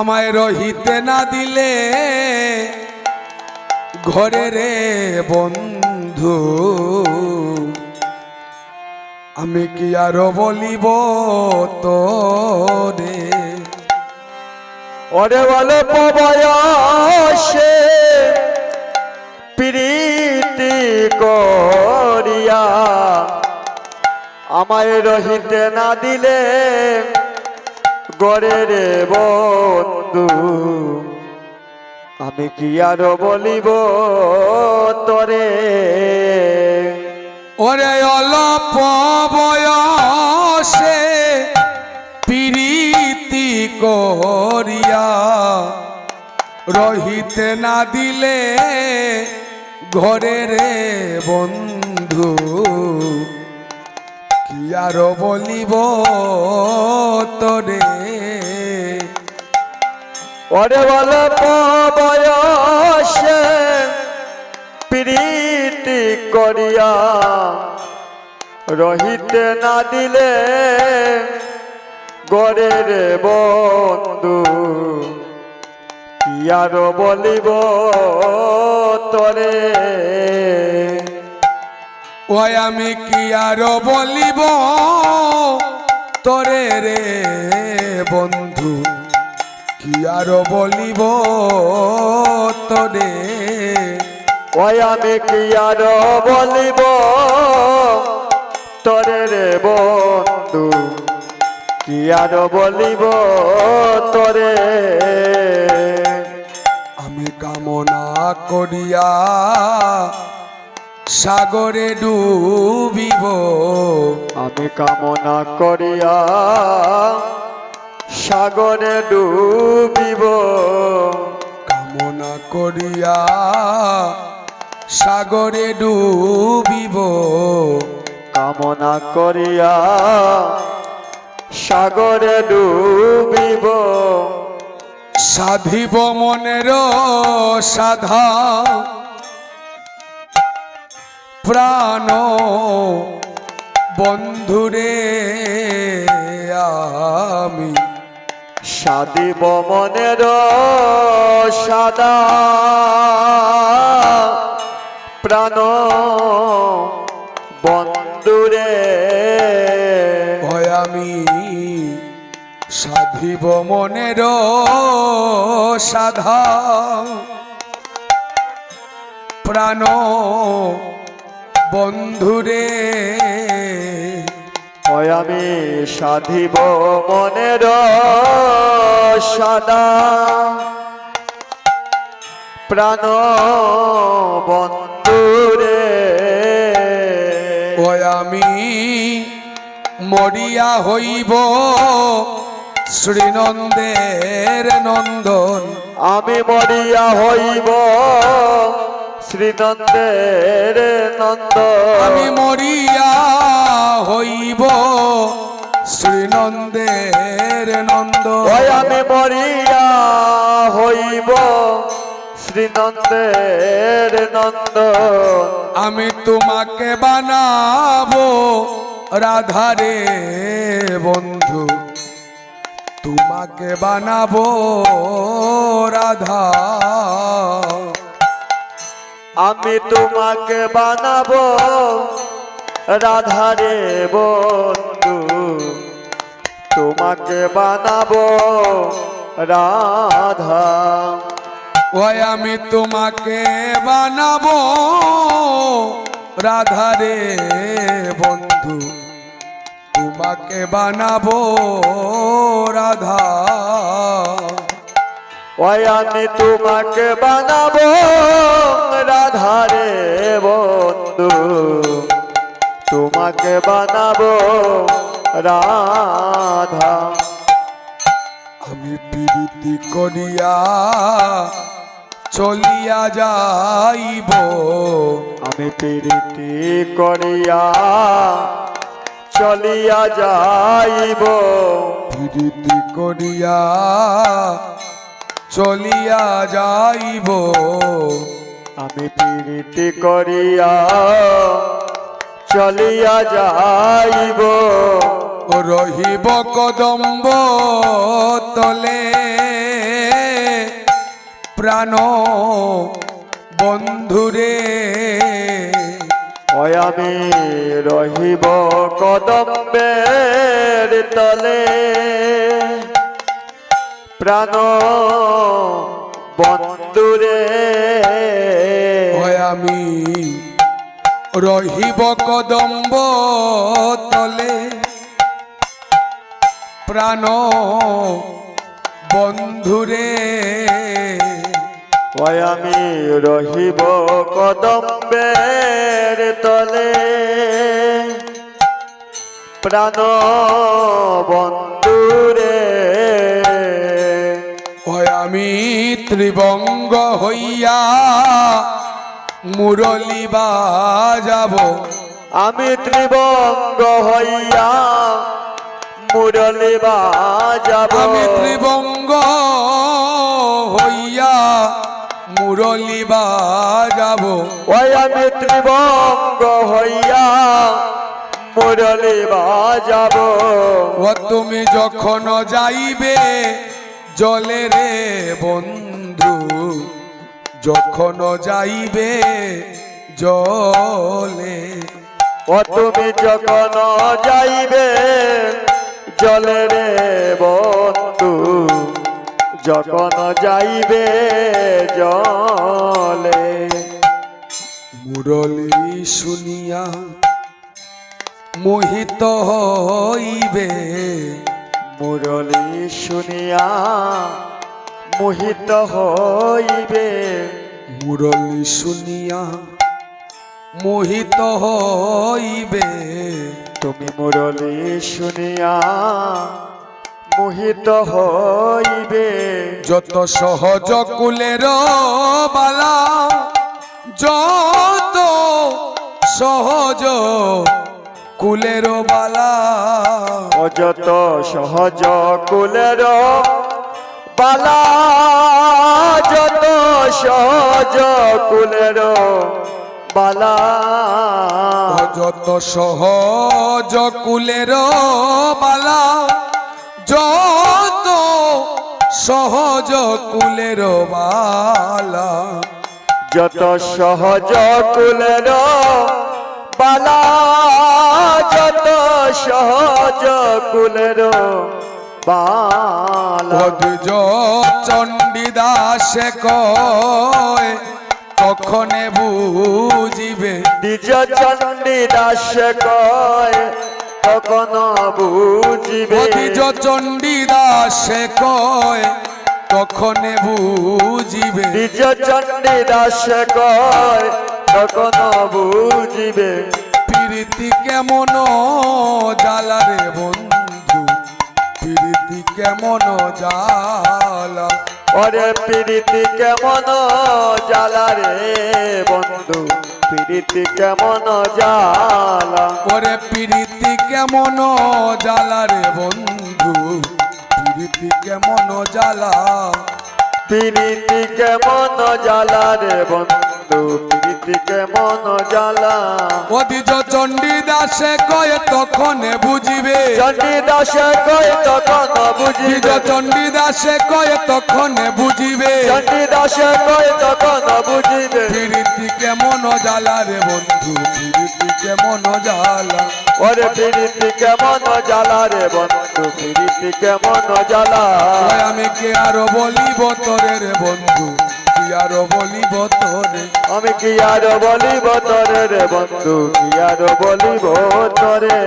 আমায় রহিতে না দিলে ঘরে রে বন্ধু, আমি কি আরও বলিব তোরে? ওরে অল্প বয়সে প্রীতি করিয়া, আমায় রহিতে না দিলে গড়ের বন্ধু। আমি কি আর বলিব তরে? ওরে অল্প বয়সে প্রীতি করিয়া রহিতে না দিলে ঘরে রে বন্ধু। কি আর বলিব তোরে? ওরে অল্প বয়সে প্রীতি করিয়া রহিতে না দিলে গড়ের বন্ধু। কি আর বলিব তরে? ওই আমি কি আর বলিব? তোরে রে বন্ধু, কি আর বলিব তোরে? ওই আমি কি আর বলিব তরে রে বন্ধু, কি আর বলিব তরে? আমি কামনা করিয়া সাগরে ডুবিব। আমি কামনা করিয়া সাগরে ডুবিব। কামনা করিয়া সাগরে ডুবিব। কামনা করিয়া সাগরে ডুবিব। সাধিব মনের সাধা। প্রাণ বন্ধুরে আমি সাদিব মনের সাদা প্রাণ বন্ধুরে। ভয় আমি সাধিব মনের সাধা প্রাণ বন্ধুরে। আমি সাধিব মনের সাদা। প্রাণ বন্ধুরে। আমি মরিয়া হইব শ্রীনন্দের নন্দন। আমি মরিয়া হইব শ্রীনন্দের নন্দ। আমি মরিয়া হইব শ্রীনন্দের নন্দন ওই আমি মরিয়া হইব শ্রীনন্দের নন্দ। আমি তোমাকে বানাবো রাধারে বন্ধু। তোমাকে বানাবো রাধা। আমি তোমাকে বানাবো রাধারে বন্ধু। তোমাকে বানাবো রাধা। ওই আমি তোমাকে বানাবো রাধারে বন্ধু। তোমাকে বানাবো রাধা। ওই আমি তোমাকে বানাবো রাধারে বন্ধু। তোমাকে বানাবো রাধা। আমি প্রীতি করিয়া চলিয়া যাইব। আমি প্রীতি করিয়া চলিয়া যাইব। প্রীতি করিয়া চলিয়া যাইব। আমি প্রীতি করিয়া চলিয়া যাইব। রহিব কদম্ব তলে প্রাণ বন্ধুরে। আমি রহিব কদম্বের তলে। প্রাণ বন্ধুরে আমি রহিব কদম্ব তলে। প্রাণ বন্ধুরে আমি রহিব কদম্বের তলে। প্রাণ বন্ধুরে আমি ত্রিবঙ্গ হইয়া মুরলি বাজাব। আমি ত্রিবঙ্গ হইয়া মুরলি বাজাব। আমি ত্রিবঙ্গ হইয়া মুরলি বাজাব। ওই আমি ত্রিবঙ্গ হইয়া মুরলি বাজাব। ও তুমি যখন যাইবে জলে রে বন্ধু যখন যাইবে জলে। ও তুমি যখন যাইবে জলে রে বন্ধু যখন যাইবে জলে। মুরলি শুনিয়া মোহিত হইবে। মুরলি শুনিয়া মোহিত হইবে। মুরলি শুনিয়া মোহিত হইবে। তুমি মুরলি শুনিয়া মোহিত হইবে। যত সহজ কুলের বালা যত সহজ কুলের বালা। অযত সহজ কুলের বালা। যত সহজ কুলের বালা। যত সহজ কুলের বালা। যত সহজ কুলের বালা। যত সহজ কুলের বালা যত সহজ কুলের বালা। অদ্জ চণ্ডীদাসে কয় কখনে বুঝিবে? দ্বিজ চণ্ডী দাস কয় তখন বুঝিবে? অদ্জ চণ্ডীদাসে কয় কখনে বুঝিবে? দ্বিজ চণ্ডী দাস কয় তখন বুঝিবে? প্রীতি কেমন জ্বালা রে বন্ধু? প্রীতি কেমন জ্বালা? ওরে প্রীতি কেমন জ্বালা রে বন্ধু? প্রীতি কেমন জ্বালা? ওরে প্রীতি কেমন জ্বালা রে বন্ধু? প্রীতি কেমন জ্বালা? প্রীতি কেমন জ্বালা রে বন্ধু? প্রীতি কেমন জ্বালা। অধিজ চণ্ডীদাসে কয়ে তখন বুঝিবে। চণ্ডী দাস কয় তখন বুঝিবে। চণ্ডীদাসে কয়ে তখন বুঝিবে। চণ্ডী দাস কয় তখন বুঝিবে। প্রীতি কেমন জ্বালা রে বন্ধু প্রীতি কেমন জ্বালা। ওরে প্রীতি কেমন জ্বালা রে বন্ধু প্রীতি কেমন জ্বালা। ওই আমি কে আরও বলিব তোরে রে বন্ধু? আরও বলিব তোরে? আমি কি আর বলিব বতরে রে বন্ধু কি আর বলিব তরে।